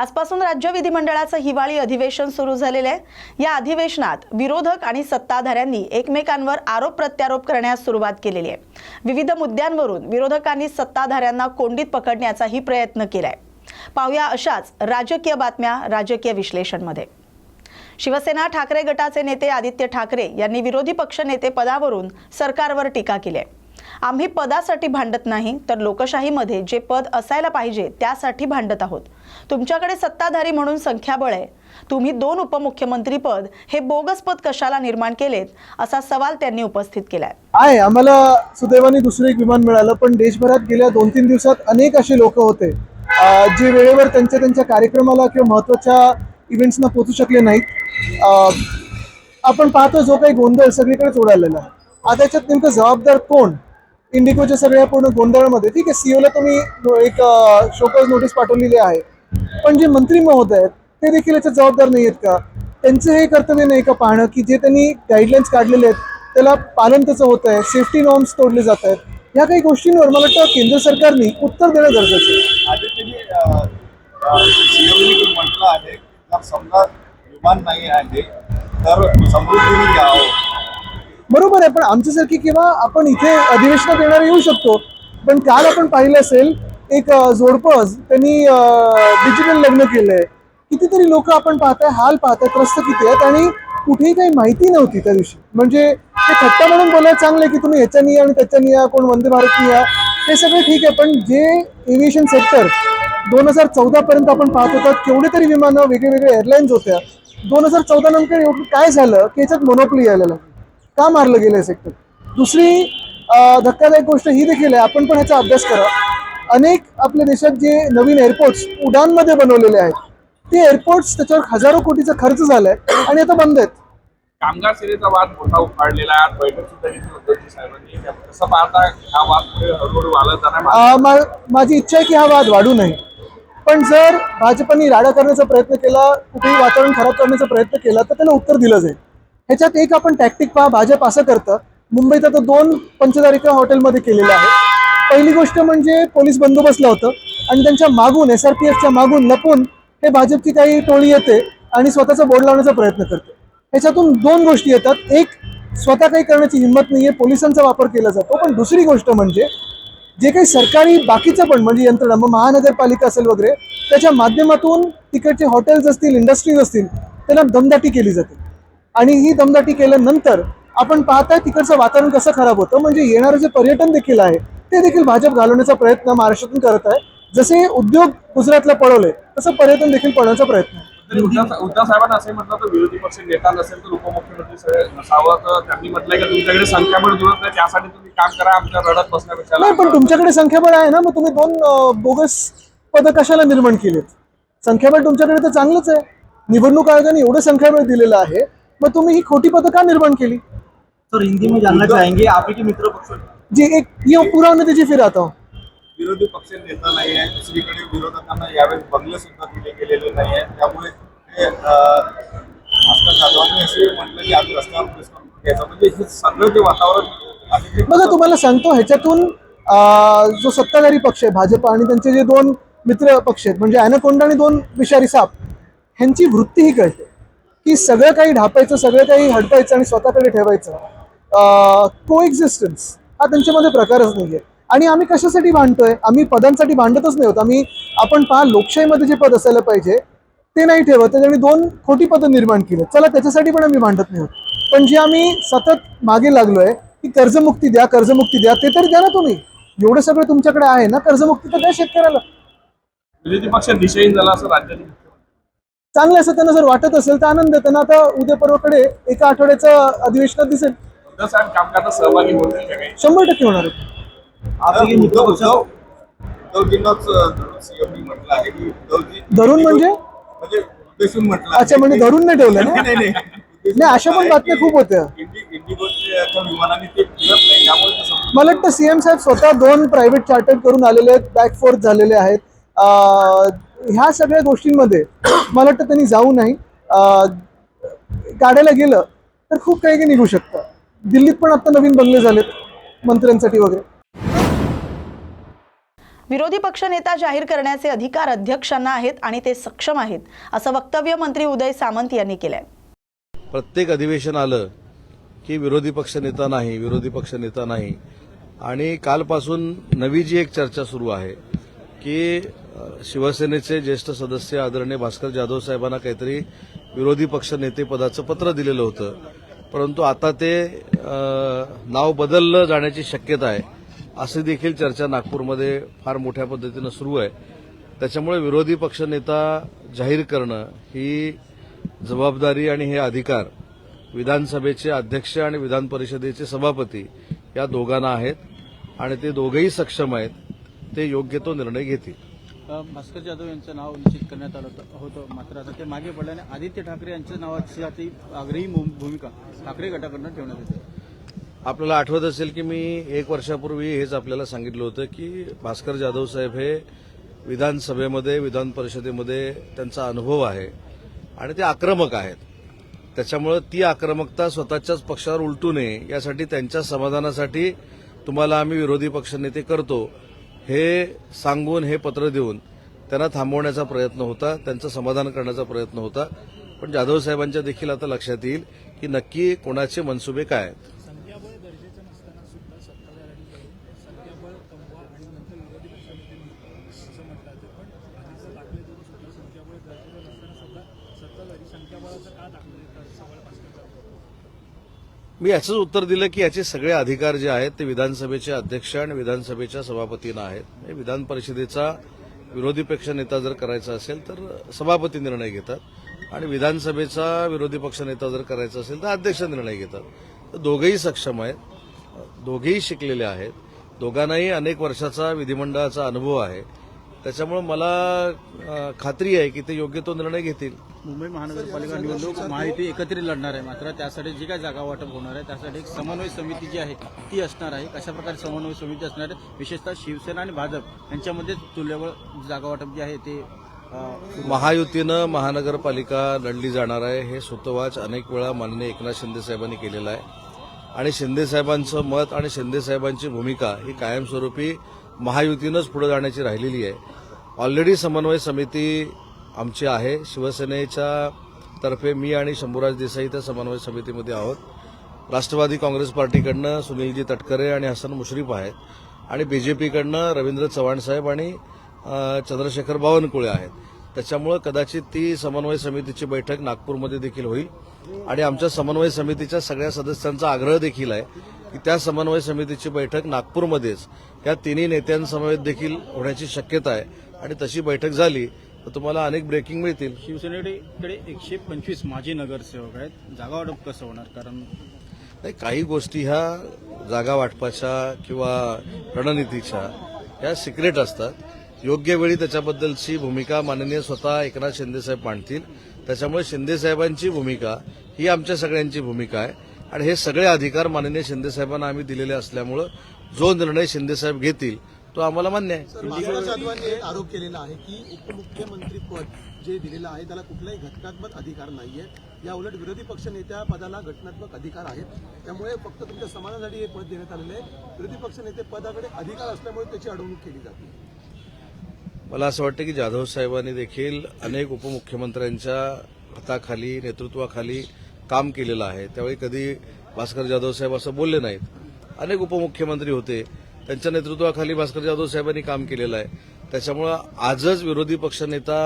आजपासून राज्य विधिमंडळाचं हिवाळी अधिवेशन सुरू झालेलं आहे. या अधिवेशनात विरोधक आणि सत्ताधाऱ्यांनी एकमेकांवर आरोप प्रत्यारोप करण्यास सुरुवात केलेली आहे. विविध मुद्द्यांवरून विरोधकांनी सत्ताधाऱ्यांना कोंडीत पकडण्याचाही प्रयत्न केलाय. पाहूया अशाच राजकीय बातम्या राजकीय विश्लेषणमध्ये. शिवसेना ठाकरे गटाचे नेते आदित्य ठाकरे यांनी विरोधी पक्ष नेते पदावरून सरकारवर टीका केली आहे. आम्ही पदासाठी भांडत नाही तर लोकशाहीमध्ये जे पद असायला पाहिजे त्यासाठी भांडत आहोत. तुमच्याकडे सत्ताधारी म्हणून संख्याबळ आहे. तुम्ही दोन उपमुख्यमंत्री पद हे बोगस पद कशाला निर्माण केलेत असा सवाल त्यांनी उपस्थित केलाय. आहे आम्हाला सुदैवाने दुसरं एक विमान मिळालं पण देशभरात गेल्या दोन तीन दिवसात अनेक असे लोक होते जे वेळेवर त्यांच्या त्यांच्या कार्यक्रमाला किंवा महत्त्वाच्या इव्हेंट्सना पोचू शकले नाहीत. आपण पाहतो जो काही गोंधळ सगळीकडेच उडालेला आहे आता याच्यात नेमकं जबाबदार कोण? इंडिकोच्या सगळ्या पूर्ण गोंधळामध्ये ठीक आहे सीओला तुम्ही एक शोकॉज नोटीस पाठवलेली आहे. पण जे मंत्री महोदय आहेत ते देखील याच्यात जबाबदार नाही आहेत का? त्यांचं हे कर्तव्य नाही का पाहणं की जे त्यांनी गाईडलाईन्स काढलेले आहेत त्याला पालन त्याचं होत आहे सेफ्टी नॉर्म्स तोडले जात आहेत. ह्या काही गोष्टींवर मला वाटतं केंद्र सरकारने उत्तर देणं गरजेचं आहे. समजा विमान नाही आहे तर समृद्धीने बरोबर आहे पण आमच्यासारखी किंवा आपण इथे अधिवेशनात येणारे येऊ शकतो. पण काल आपण पाहिलं असेल एक जोडपस त्यांनी डिजिटल लग्न केलंय. कितीतरी लोक आपण पाहताय हाल पाहताय त्रस्त किती आहेत आणि कुठेही काही माहिती नव्हती त्या दिवशी. म्हणजे ते थट्टा म्हणून बोलायला चांगलं आहे की तुम्ही ह्याच्यानी या आणि त्याच्यानी या कोण वंदे भारतनी या हे सगळं ठीक आहे पण जे एव्हिएशन सेक्टर दोन हजार चौदा पर्यंत आपण पाहत होतो केवढे तरी विमानं वेगळे वेगळे एअरलाईन्स होत्या. दोन हजार चौदा नंतर काय झालं की याच्यात मोनोपली यायला लागली. का मारलं गेलं सेक्टर दुसरी धक्कादायक गोष्ट ही देखील आहे. आपण पण ह्याचा अभ्यास करा. अनेक आपल्या देशात जे नवीन एअरपोर्ट्स उडानमध्ये बनवलेले आहेत ते एअरपोर्ट्स त्याच्यावर हजारो कोटीचा खर्च झालाय आणि आता बंद आहेत. कामगार सेनेचा वाद मोठा उफाळलेला आहे. बैठक सुद्धा घेतली उद्धवजी साहेबांनी. कसं पाहता हा वाद हळूहळू वाढत माझी इच्छा आहे की हा वाद वाढू नये. पण जर भाजपने राडा करण्याचा प्रयत्न केला कुठेही वातावरण खराब करण्याचा प्रयत्न केला तर त्याला उत्तर दिलं जाईल. ह्याच्यात एक आपण टॅक्टिक पहा भाजप असं करतं. मुंबईत आता दोन पंचतारिका हॉटेलमध्ये केलेलं आहे पहिली गोष्ट म्हणजे पोलीस बंदोबस्त लावतं आणि त्यांच्या मागून एस आर पी एफच्या मागून लपून हे भाजपची काही टोळी येते आणि स्वतःचा बोर्ड लावण्याचा प्रयत्न करते. ह्याच्यातून दोन गोष्टी येतात. एक स्वतः काही करण्याची हिंमत नाहीये पोलिसांचा वापर केला जातो. पण दुसरी गोष्ट म्हणजे जे काही सरकारी बाकीचं पण म्हणजे यंत्रणा मग महानगरपालिका असेल वगैरे त्याच्या माध्यमातून तिकडचे हॉटेल्स असतील इंडस्ट्रीज असतील त्यांना दमदाटी केली जाते. आणि ही दमदाटी केल्यानंतर आपण पाहताय तिकडचं वातावरण कसं खराब होतं. म्हणजे येणारं जे पर्यटन देखील आहे ते देखील भाजप घालवण्याचा प्रयत्न महाराष्ट्रातून करत आहे. जसे उद्योग गुजरातला पळवले तसं पर्यटन देखील पळवण्याचा प्रयत्न आहे. उद्धव साहेबांना असे म्हटलं तर विरोधी पक्ष नेता नसेल तर उपमुख्यमंत्री सगळे नसावं तर त्यांनी म्हटलंय की तुमच्याकडे संख्याबळ जुळत नाही त्यासाठी तुम्ही काम करा आमच्या रडत बसण्यापेक्षा. नाही पण तुमच्याकडे संख्याबळ आहे ना मग तुम्ही दोन बोगस पदं कशाला निर्माण केलेत? संख्याबळ तुमच्याकडे तर चांगलंच आहे. निवडणूक आयोगाने एवढं संख्याबळ दिलेलं आहे मग तुम्ही ही खोटी पदं का निर्माण केली? सर हिंदी में जानना चाहेंगे आपके मित्र पक्ष जी एक ये पूरा दीजिए फिर आता. हूँ विरोधी पक्ष नेता नाही आहे दुसरीकडे विरोधकांना यावेळेस बंगले सुद्धा दिले गेलेले नाही आहे. त्यामुळे ते अं, भास्कर जाधवांनी असे म्हटलं की आम्ही रस्त्यावर प्रेस कॉन्फरन्स घ्यायचं म्हणजे हे सगळं जे वातावरण आहे ते बघा तुम्हाला सांगतो ह्याच्यातून अं, जो सत्ताधारी पक्ष आहे भाजप आणि त्यांचे जे दोन मित्र पक्ष आहेत म्हणजे अॅनाकोंडा आणि दोन विषारी साप ह्यांची वृत्ती ही कळते. की सगळं काही ढापायचं सगळं काही हडपायचं आणि स्वतःकडे ठेवायचं. को एक्झिस्टन्स हा त्यांच्यामध्ये प्रकारच नाहीये. आणि आम्ही कशासाठी भांडतोय? आम्ही पदांसाठी भांडतच नाही होत. आम्ही आपण पहा लोकशाहीमध्ये जे पद असायला पाहिजे ते नाही ठेवत. त्याच्याने दोन खोटी पदं निर्माण केली. चला त्याच्यासाठी पण आम्ही भांडत नाही होत. पण जे आम्ही सतत मागे लागलोय की कर्जमुक्ती द्या कर्जमुक्ती द्या ते तरी द्या ना तुम्ही. एवढं सगळं तुमच्याकडे आहे ना कर्जमुक्ती तर द्या शेतकऱ्याला. म्हणजे विरोधी पक्ष दिशेहीन झाला असं राज्याने चांगलं असं त्यांना जर वाटत असेल तर आनंद आहे. त्यांना आता उद्या परवाकडे एका आठवड्याचं अधिवेशनात दिसेल. कामकाजात सहभागी होतील शंभर टक्के होणार आहे. धरून म्हणजे? म्हणजे अच्छा म्हणजे धरून नाही ठेवलं ना? नाही, अशा पण बातम्या खूप होत्या. मला वाटतं सीएम साहेब स्वतः दोन प्रायव्हेट चार्टर करून आलेले आहेत बॅक फोर्थ झालेले आहेत. ह्या सगळ्या गोष्टींमध्ये मला वाटतं त्यांनी जाऊ नाही. अं, काढायला गेलं तर खूप काही काही निघू शकतं. दिल्लीत पण आता नवीन बंगले झालेत मंत्र्यांसाठी वगैरे. विरोधी पक्षनेता जाहीर करण्याचे अधिकार अध्यक्षांना आहेत आणि ते सक्षम आहेत असं वक्तव्य मंत्री उदय सामंत यांनी केलंय. प्रत्येक अधिवेशन आलं की विरोधी पक्ष नेता नाही विरोधी पक्ष नेता नाही. आणि कालपासून नवी जी एक चर्चा सुरू आहे की शिवसेनेचे ज्येष्ठ सदस्य आदरणीय भास्कर जाधव साहेबांना काहीतरी विरोधी पक्ष नेतेपदाचं पत्र दिलेलं होतं. परंतु आता ते नाव बदललं जाण्याची शक्यता आहे अशी देखील चर्चा नागपूरमध्ये फार मोठ्या पद्धतीनं सुरू आहे. त्याच्यामुळे विरोधी पक्ष नेता जाहीर करणं ही जबाबदारी आणि हे अधिकार विधानसभेचे अध्यक्ष आणि विधान परिषदेचे सभापती या दोघांना आहेत आणि ते दोघेही सक्षम आहेत ते योग्य तो निर्णय घेतील. भास्कर जाधव यांचं नाव निश्चित करण्यात आलं होतं- मात्र आता ते मागे पडल्याने आदित्य ठाकरे यांच्या नावाची आता आग्रही भू- भूमिका ठाकरे गटाकडनं ठेवण्यात येते. आपल्याला आठवत असेल की मी एक वर्षापूर्वी हेच आपल्याला सांगितलं होतं की भास्कर जाधव साहेब हे विधानसभेमध्ये विधान परिषदेमध्ये त्यांचा अनुभव आहे आणि ते आक्रमक आहेत. त्याच्यामुळं ती आक्रमकता स्वतःच्याच पक्षावर उलटू नये यासाठी त्यांच्या समाधानासाठी तुम्हाला आम्ही विरोधी पक्षनेते करतो. हे सांगून हे पत्र देऊन त्यांना थांबवण्याचा प्रयत्न होता त्यांचं समाधान करण्याचा प्रयत्न होता. पण जाधव साहेबांच्या देखील आता लक्षात येईल की नक्की कोणाचे मनसुबे काय आहेत. मी याचंच उत्तर दिलं की याचे सगळे अधिकार जे आहेत ते विधानसभेचे अध्यक्ष आणि विधानसभेच्या सभापतींना आहेत. हे विधान परिषदेचा विरोधी पक्ष नेता जर करायचा असेल तर सभापती निर्णय घेतात आणि विधानसभेचा विरोधी पक्ष नेता जर करायचा असेल तर अध्यक्ष निर्णय घेतात. तर दोघेही सक्षम आहेत. दोघेही शिकलेले आहेत. दोघांनाही अनेक वर्षाचा विधिमंडळाचा अनुभव आहे. त्याच्यामुळे मला खात्री आहे की ते योग्य तो निर्णय घेतील. मुंबई महानगरपालिका निवडणूक महायुती एकत्रित लढणार आहे मात्र त्यासाठी जी काय जागा वाटप होणार आहे त्यासाठी एक समन्वय समिती जी आहे ती असणार आहे. कशा प्रकारे समन्वय समिती असणार आहे विशेषतः शिवसेना आणि भाजप यांच्यामध्ये तुल्यबळ जागा वाटप जे आहे ते महायुतीनं महानगरपालिका लढली जाणार आहे हे सुतवाच अनेक वेळा माननीय एकनाथ शिंदे साहेबांनी केलेलं आहे. आणि शिंदे साहेबांचं मत आणि शिंदे साहेबांची भूमिका ही कायमस्वरूपी महायुतीनंच पुढे जाण्याची राहिलेली आहे. ऑलरेडी समन्वय समिती आमची आहे. शिवसेनेच्या तर्फे मी आणि शंभूराज देसाई त्या समन्वय समितीमध्ये आहोत. राष्ट्रवादी काँग्रेस पार्टीकडनं सुनीलजी तटकरे आणि हसन मुश्रीफ आहेत आणि बीजेपीकडनं रवींद्र चव्हाण साहेब आणि चंद्रशेखर बावनकुळे आहेत. त्याच्यामुळं कदाचित ती समन्वय समितीची बैठक नागपूरमध्ये देखील होईल. आणि आमच्या समन्वय समितीच्या सगळ्या सदस्यांचा आग्रह देखील आहे की त्या समन्वय समितीची बैठक नागपूरमध्येच या तिन्ही नेत्यांसमवेत देखील होण्याची शक्यता आहे. आणि तशी बैठक झाली तर तुम्हाला अनेक ब्रेकिंग मिळतील. शिवसेनेकडे एकशे पंचवीस माजी नगरसेवक आहेत. जागा वाटप कसं होणार? कारण नाही काही गोष्टी ह्या जागा वाटपाच्या किंवा रणनीतीच्या ह्या सिक्रेट असतात. योग्य वेळी त्याच्याबद्दलची भूमिका माननीय स्वतः एकनाथ शिंदेसाहेब मांडतील. त्याच्यामुळे शिंदेसाहेबांची भूमिका ही आमच्या सगळ्यांची भूमिका आहे. आणि हे सगळे अधिकार माननीय शिंदेसाहेबांना आम्ही दिलेले असल्यामुळं जो निर्णय शिंदेसाहेब घेतील तो आम्हाला मान्य आहे. आरोप केलेला आहे की उपमुख्यमंत्री पद जे दिलेलं आहे त्याला कुठलाही घटनात्मक अधिकार नाहीये. या उलट विरोधी पक्ष नेत्या पदाला घटनात्मक अधिकार आहेत. त्यामुळे फक्त तुमच्या समाजासाठी हे पद देण्यात आलेलं आहे. विरोधी पक्ष नेते पदाकडे अधिकार असल्यामुळे त्याची अडवणूक केली जाते. मला असं वाटतं की जाधव साहेबांनी देखील अनेक उपमुख्यमंत्र्यांच्या हाताखाली नेतृत्वाखाली काम केलेलं आहे. त्यावेळी कधी भास्कर जाधव साहेब असं बोलले नाहीत. अनेक उपमुख्यमंत्री होते. त्यांच्या नेतृत्वाखाली भास्कर जाधव साहेबांनी काम केलेलं आहे. त्याच्यामुळं आजच विरोधी पक्षनेता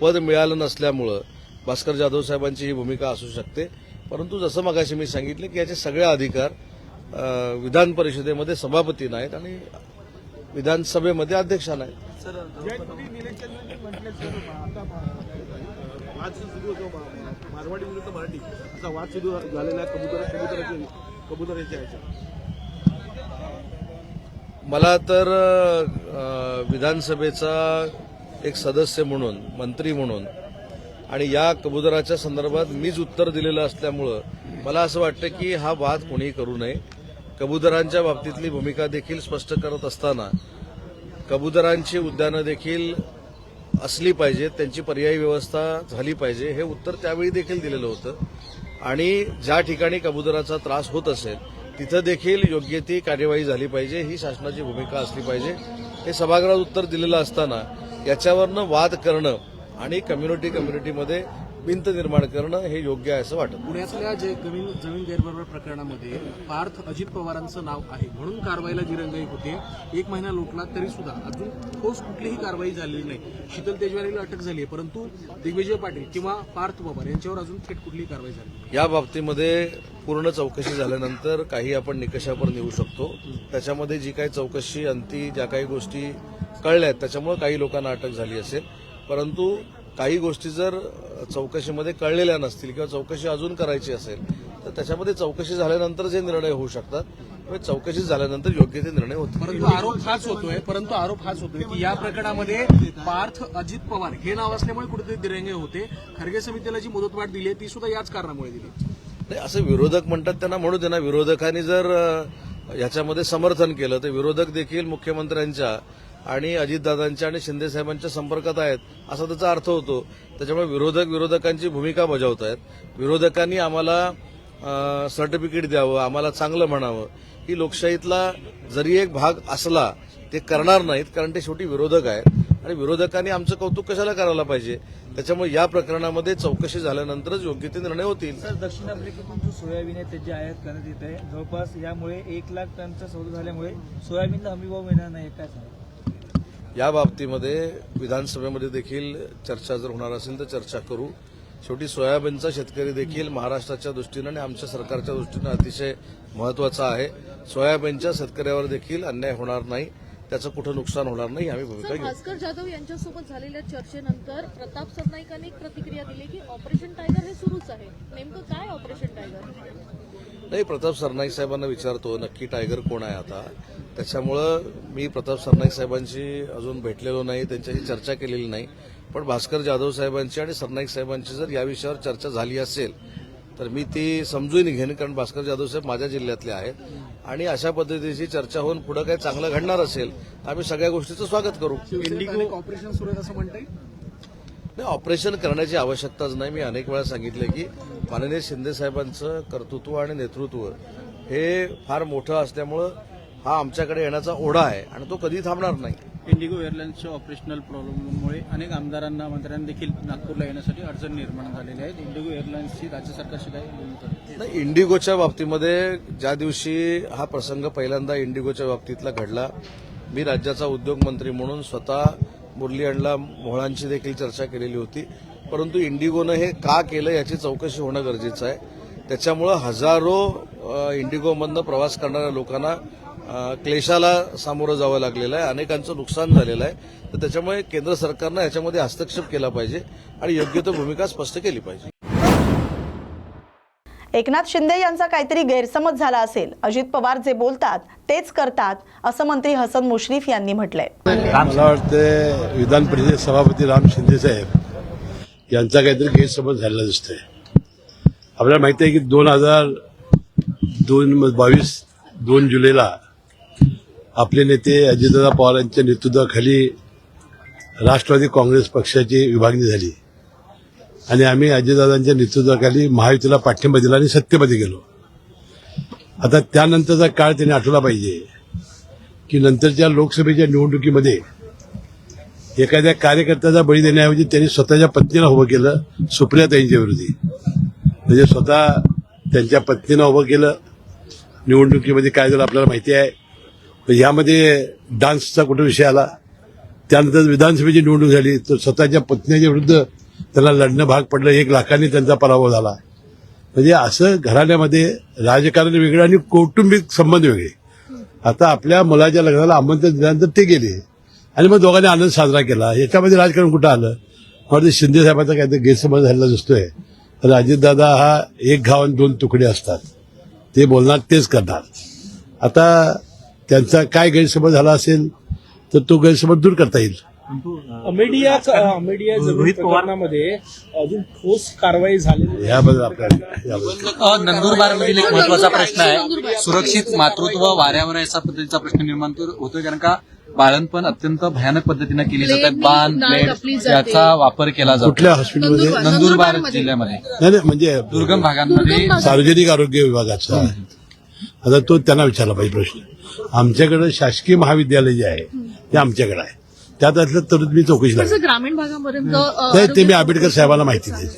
पद मिळालं नसल्यामुळं भास्कर जाधव साहेबांची ही भूमिका असू शकते. परंतु जसं मगाशी मी सांगितलं की याचे सगळे अधिकार विधान परिषदेमध्ये सभापतींना आहेत आणि विधानसभेमध्ये अध्यक्षांना आहेत वाद सुरू होतो मारवाडी विरुद्ध मराठी. असा वाद सुरू झालेला कबुतर कबुतराचे कबुतराचे आहे मला तर विधानसभेचा एक सदस्य म्हणून मंत्री म्हणून आणि या कबुतराच्या संदर्भात मीच उत्तर दिलेलं असल्यामुळं मला असं वाटतं की हा वाद कोणीही करू नये. कबुतरांच्या बाबतीतली भूमिका देखील स्पष्ट करत असताना कबुतरांची उद्यानं देखील असली पाहिजेत त्यांची पर्यायी व्यवस्था झाली पाहिजे हे उत्तर त्यावेळी देखील दिलेलं होतं. आणि ज्या ठिकाणी कबुतराचा त्रास होत असेल तिथं देखील योग्य ती कार्यवाही झाली पाहिजे ही शासनाची भूमिका असली पाहिजे. हे सभागृहात उत्तर दिलेलं असताना याच्यावरनं वाद करणं आणि कम्युनिटी कम्युनिटीमध्ये भिंत निर्माण करणं हे योग्य आहे असं वाटत. पुण्यातल्या जे जमीन जमीन गैरव्यवहार प्रकरणामध्ये पार्थ अजित पवारांचं नाव आहे म्हणून कारवाईला दिरंगाई होते एक महिना लोटला तरी सुद्धा अजून ठोस कुठलीही कारवाई झालेली नाही शीतल तेजवारीला अटक झाली आहे परंतु दिग्विजय पाटील किंवा पार्थ पवार यांच्यावर अजून थेट कुठलीही कारवाई झाली. या बाबतीमध्ये पूर्ण चौकशी झाल्यानंतर काही आपण निकषावर नेऊ शकतो त्याच्यामध्ये जी काही चौकशी अंती ज्या काही गोष्टी कळल्या आहेत त्याच्यामुळे काही लोकांना अटक झाली असेल परंतु काही गोष्टी जर चौकशीमध्ये कळलेल्या नसतील किंवा चौकशी अजून करायची असेल तर त्याच्यामध्ये चौकशी झाल्यानंतर जे निर्णय होऊ शकतात किंवा चौकशी झाल्यानंतर योग्य ते निर्णय होतील. परंतु आरोप हाच होतोय परंतु आरोप हाच होतोय की या प्रकरणामध्ये पार्थ अजित पवार हे नाव असल्यामुळे कुठेतरी दिरंगाई होते. खरगे समितीला जी मुदतवाढ दिली आहे ती सुद्धा याच कारणामुळे दिली. नाही असं विरोधक म्हणतात त्यांना म्हणू दे ना विरोधकांनी जर याच्यामध्ये समर्थन केलं तर विरोधक देखील मुख्यमंत्र्यांच्या आणि अजितदादांच्या आणि शिंदेसाहेबांच्या संपर्कात आहेत असा त्याचा अर्थ होतो. त्याच्यामुळे विरोधक विरोधकांची भूमिका बजावत आहेत विरोधकांनी आम्हाला सर्टिफिकेट द्यावं आम्हाला चांगलं म्हणावं. ही लोकशाहीतला जरी एक भाग असला ते करणार नाहीत कारण ते शेवटी विरोधक आहेत. आणि विरोधकांनी आमचं कौतुक कशाला करायला पाहिजे? त्याच्यामुळे या प्रकरणामध्ये चौकशी झाल्यानंतरच योग्य ते निर्णय होतील. सर दक्षिण आफ्रिकेतून जो सोयाबीन आहे त्याची आयात करण्यात येत आहे जवळपास यामुळे एक लाख टनचा सौदा झाल्यामुळे सोयाबीनला हमीभाव मिळणार नाही काय सांगा या बाबतीमध्ये विधानसभेमध्ये देखील चर्चा जर होणार असेल तर चर्चा करू. शेवटी सोयाबीनचा शेतकरी देखील महाराष्ट्राच्या दृष्टीनं आणि आमच्या सरकारच्या दृष्टीनं अतिशय महत्त्वाचा आहे. सोयाबीनच्या शेतकऱ्यावर देखील अन्याय होणार नाही. त्याचं कुठं नुकसान होणार नाही आम्ही भूमिका घेऊ. भास्कर जाधव यांच्यासोबत झालेल्या चर्चेनंतर प्रताप सरनाईकांनी एक प्रतिक्रिया दिली की ऑपरेशन टायगर हे सुरूच आहे. नेमकं काय ऑपरेशन टायगर नाही प्रताप सरनाईक साहेबांना विचारतो नक्की टायगर कोण आहे आता? त्याच्यामुळं मी प्रताप सरनाईक साहेबांशी अजून भेटलेलो नाही त्यांच्याशी चर्चा केलेली नाही. पण भास्कर जाधव साहेबांची आणि सरनाईक साहेबांची जर या विषयावर चर्चा झाली असेल तर मी ती समजून घेईन कारण भास्कर जाधव साहेब माझ्या जिल्ह्यातले आहेत. आणि अशा पद्धतीची चर्चा होऊन पुढे काही चांगलं घडणार असेल तर आम्ही सगळ्या गोष्टीचं स्वागत करू. इंडिगो ऑपरेशन सुरू आहे असं म्हणताय? नाही ऑपरेशन करण्याची आवश्यकताच नाही. मी अनेक वेळा सांगितलं की माननीय शिंदे साहेबांचं कर्तृत्व आणि नेतृत्व हे फार मोठं असल्यामुळं हा आमच्याकडे येण्याचा ओढा आहे आणि तो कधी थांबणार नाही. इंडिगो एअरलाईन्सच्या ऑपरेशनल प्रॉब्लेममुळे अनेक आमदारांना मंत्र्यांना देखील नागपूरला येण्यासाठी अडचण निर्माण झालेली आहे. इंडिगो एअरलाईन्सची राज्य सरकारशी काय भूमिका इंडिगोच्या बाबतीमध्ये ज्या दिवशी हा प्रसंग पहिल्यांदा इंडिगोच्या बाबतीतला घडला मी राज्याचा उद्योग मंत्री म्हणून स्वतः मुरली अण्णा मोहळांची देखील चर्चा केलेली होती. परंतु इंडिगोनं हे का केलं याची चौकशी होणं गरजेचं आहे. त्याच्यामुळं हजारो इंडिगोमधनं प्रवास करणाऱ्या लोकांना क्लेशाला सामोरं जावं लागलेलं आहे अनेकांचं नुकसान झालेलं आहे. तर त्याच्यामुळे केंद्र सरकारनं याच्यामध्ये हस्तक्षेप केला पाहिजे आणि योग्य तो भूमिका स्पष्ट केली पाहिजे. एकनाथ शिंदे यांचा काहीतरी गैरसमज झाला असेल. अजित पवार जे बोलतात तेच करतात असं मंत्री हसन मुश्रीफ यांनी म्हटलंय. मला वाटतं विधान परिषद सभापती राम शिंदे साहेब यांचा काहीतरी गैरसमज झालेला दिसतोय. आपल्याला माहिती आहे की दोन हजार दोन बावीस दोन जुलैला आपले नेते अजितदादा पवार यांच्या नेतृत्वाखाली राष्ट्रवादी काँग्रेस पक्षाची विभागणी झाली. आणि आम्ही अजितदादांच्या नेतृत्वाखाली महायुतीला पाठिंबा दिला आणि सत्तेमध्ये गेलो. आता त्यानंतरचा काळ त्यांनी आठवला पाहिजे की नंतरच्या लोकसभेच्या निवडणुकीमध्ये एखाद्या कार्यकर्त्याचा बळी देण्याऐवजी त्यांनी स्वतःच्या पत्नीला उभं केलं सुप्रियाताईंच्या विरोधी. म्हणजे स्वतः त्यांच्या पत्नीनं उभं केलं. निवडणुकीमध्ये काय झालं आपल्याला माहिती आहे. तर यामध्ये डान्सचा कुठे विषय आला? त्यानंतर विधानसभेची निवडणूक झाली तर स्वतःच्या पत्नीच्या विरुद्ध त्यांना लढणं भाग पडलं एक लाखांनी त्यांचा पराभव झाला. म्हणजे असं घराण्यामध्ये राजकारण वेगळं आणि कौटुंबिक संबंध वेगळे. आता आपल्या मुलाच्या लग्नाला आमंत्रण दिल्यानंतर ते गेले. आणि मग दोघांनी आनंद साजरा केला. याच्यामध्ये राजकारण कुठं आलं? म्हणजे वाटतं शिंदे साहेबांचा काहीतरी गैरसमज झालेला दिसतोय. तर अजितदादा हा एक गाव आणि दोन तुकडे असतात. ते बोलणार तेच करणार. आता त्यांचा काय गैरसमज झाला असेल तर तो गैरसमज दूर करता येईल. अमेडिया जमीन प्रकरणामध्ये अजून ठोस कारवाई झालेली याबद्दल आपल्याला याबद्दल. नंदुरबार मधील एक महत्त्वाचा प्रश्न आहे. सुरक्षित मातृत्व वाऱ्यावर असा पद्धतीचा प्रश्न निर्माण होतोय. कारण का बाळणपण अत्यंत भयानक पद्धतीने केली जात. आहे बाण प्लेट याचा वापर केला जातो. कुठल्या हॉस्पिटलमध्ये नंदुरबार जिल्ह्यामध्ये. नाही नाही, म्हणजे दुर्गम भागांमध्ये सार्वजनिक आरोग्य विभागाचा आता तो त्यांना विचारला पाहिजे प्रश्न. आमच्याकडे शासकीय महाविद्यालय जे आहे ते आमच्याकडे आहे. त्यात असलं तर मी चौकशी लागेल. ग्रामीण भागापर्यंत ते- मी आंबेडकर साहेबांना माहिती देईल.